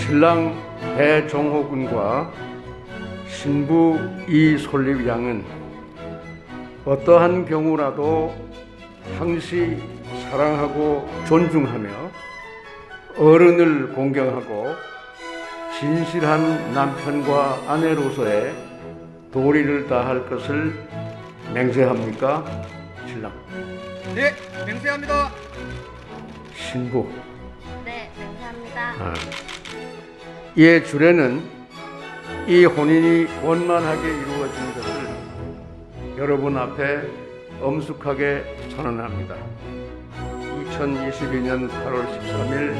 신랑 배종호 군과 신부 이솔립 양은 어떠한 경우라도 항시 사랑하고 존중하며 어른을 공경하고 진실한 남편과 아내로서의 도리를 다할 것을 맹세합니까? 신랑. 네, 맹세합니다. 신부. 네, 맹세합니다. 아. 이에 주례는 이 혼인이 원만하게 이루어진 것을 여러분 앞에 엄숙하게 선언합니다. 2022년 8월 13일